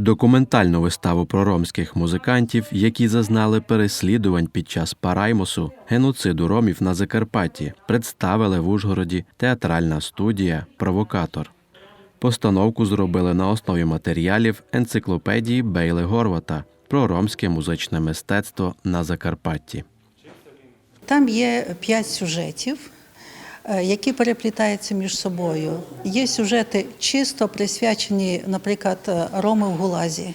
Документальну виставу про ромських музикантів, які зазнали переслідувань під час параймосу, геноциду ромів на Закарпатті, представили в Ужгороді театральна студія Провокатор. Постановку зробили на основі матеріалів енциклопедії Бейли Горвата про ромське музичне мистецтво на Закарпатті. Там є п'ять сюжетів, які переплітаються між собою. Є сюжети чисто присвячені, наприклад, е, Роми в Гулазі.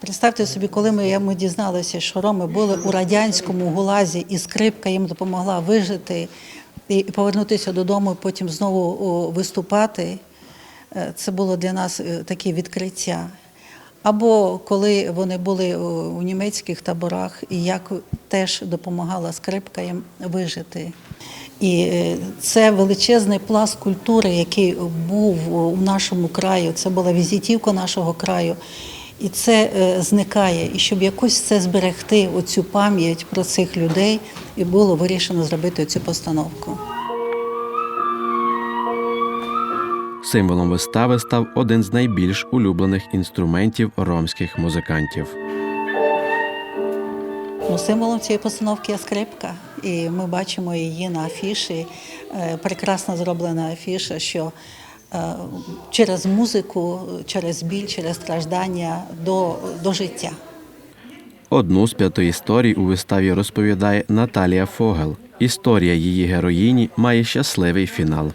Представте собі, коли ми, ми дізналися, що Роми були у радянському гулазі, і скрипка їм допомогла вижити і повернутися додому, і потім знову виступати. Е, Це було для нас е, таке відкриття. Або коли вони були у німецьких таборах, і як теж допомагала скрипка їм вижити. І е, це величезний пласт культури, який був у нашому краю. Це була візитівка нашого краю. І це е, зникає. І щоб якось це зберегти, оцю пам'ять про цих людей, і було вирішено зробити цю постановку. Символом вистави став один з найбільш улюблених інструментів ромських музикантів. Ну, символом цієї постановки є скрипка, і ми бачимо її на афіші. Е, Прекрасно зроблена афіша, що е, через музику, через біль, через страждання до, до життя. Одну з п'яти історій у виставі розповідає Наталія Фогел. Історія її героїні має щасливий фінал.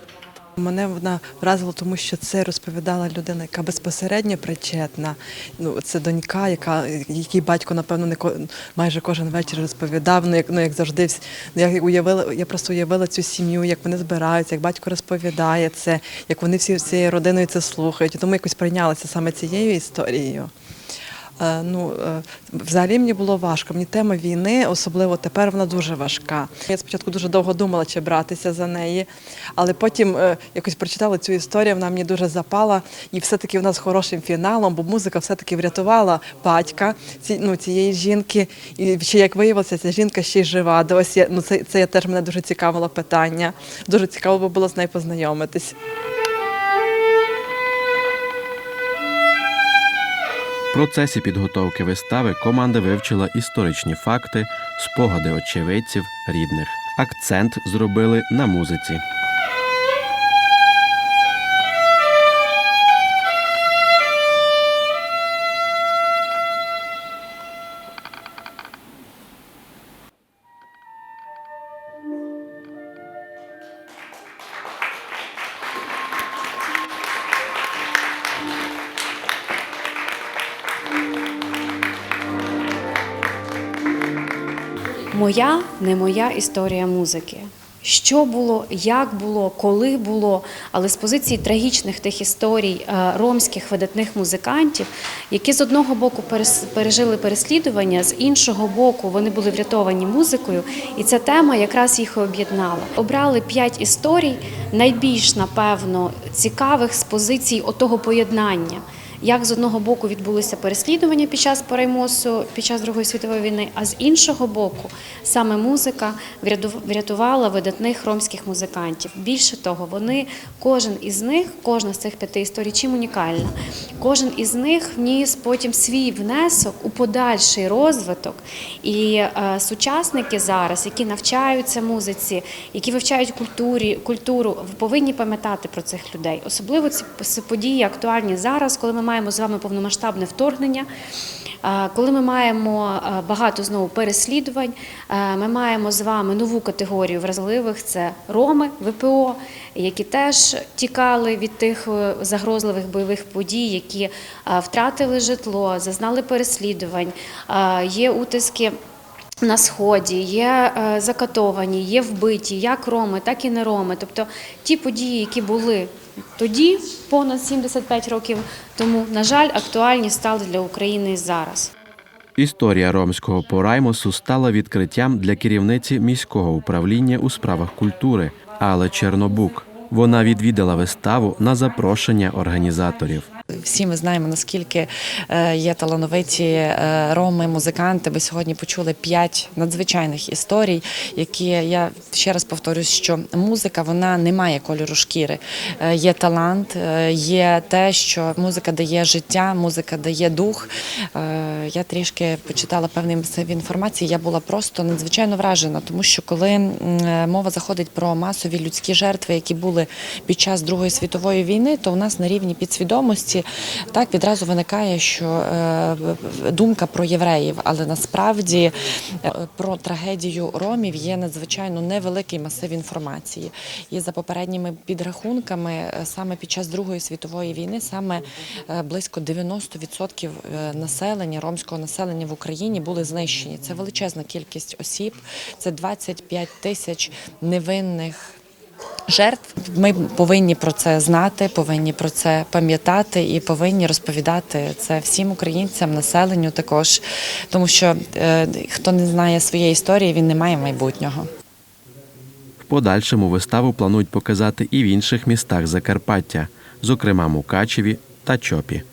Мене вона вразила, тому що це розповідала людина, яка безпосередньо причетна. Ну, це донька, яка який батько, напевно, не ко- майже кожен вечір розповідав. Ну як ну як завжди, ну, я уявила, я просто уявила цю сім'ю, як вони збираються, як батько розповідає це, як вони всі всією родиною це слухають. Тому якось прийнялася саме цією історією. Е, Ну, е, взагалі мені було важко. Мені тема війни, особливо тепер, вона дуже важка. Я спочатку дуже довго думала, чи братися за неї, але потім е, якось прочитала цю історію, вона мені дуже запала. І все-таки вона з хорошим фіналом, бо музика все-таки врятувала батька ну, цієї жінки. І ще як виявилося, ця жінка ще й жива. Досі ну, це, це теж мене дуже цікавило питання. Дуже цікаво було з нею познайомитись. В процесі підготовки вистави команда вивчила історичні факти, спогади очевидців, рідних. Акцент зробили на музиці. Моя не моя історія музики. Що було, як було, коли було, але з позиції трагічних тих історій е, ромських видатних музикантів, які з одного боку пережили переслідування, з іншого боку вони були врятовані музикою, і ця тема якраз їх об'єднала. Обрали п'ять історій, найбільш напевно цікавих з позиції отого поєднання. Як з одного боку відбулися переслідування під час переймосу, під час Другої світової війни, а з іншого боку, саме музика врятувала видатних ромських музикантів. Більше того, вони кожен із них, кожна з цих п'яти історій, чим унікальна. Кожен із них вніс потім свій внесок у подальший розвиток. І е, сучасники зараз, які навчаються музиці, які вивчають культурі, культуру, повинні пам'ятати про цих людей. Особливо ці ці події актуальні зараз, коли ми маємо з вами повномасштабне вторгнення. Коли ми маємо багато знову переслідувань, ми маємо з вами нову категорію вразливих це роми ВПО, які теж тікали від тих е, загрозливих бойових подій, які втратили житло, зазнали переслідувань, є утиски. На сході є е, закатовані, є вбиті, як роми, так і не роми. Тобто ті події, які були тоді, понад 75 років тому, на жаль, актуальні стали для України зараз. Історія ромського пораймосу стала відкриттям для керівниці міського управління у справах культури але Чернобук. Вона відвідала виставу на запрошення організаторів. Всі ми знаємо, наскільки е, є талановиті е, роми, музиканти. Ви сьогодні почули п'ять надзвичайних історій, які я ще раз повторюсь, що музика вона не має кольору шкіри. Е, Є талант, є те, що музика дає життя, музика дає дух. Я трішки почитала певний масив інформації. Я була просто надзвичайно вражена, тому що коли мова заходить про масові людські жертви, які були під час Другої світової війни, то у нас на рівні підсвідомості так відразу виникає, що е, думка про євреїв, але насправді е, про трагедію ромів є надзвичайно невеликий масив інформації. І за попередніми підрахунками, е, саме під час Другої світової війни, саме близько 90% е, населення, ромського населення в Україні були знищені. Це величезна кількість осіб, це 25 тисяч невинних жертв. Ми повинні про це знати, повинні про це пам'ятати і повинні розповідати це всім українцям, населенню також, тому що е, хто не знає своєї історії, він не має майбутнього. В подальшому виставу планують показати і в інших містах Закарпаття, зокрема Мукачеві та Чопі.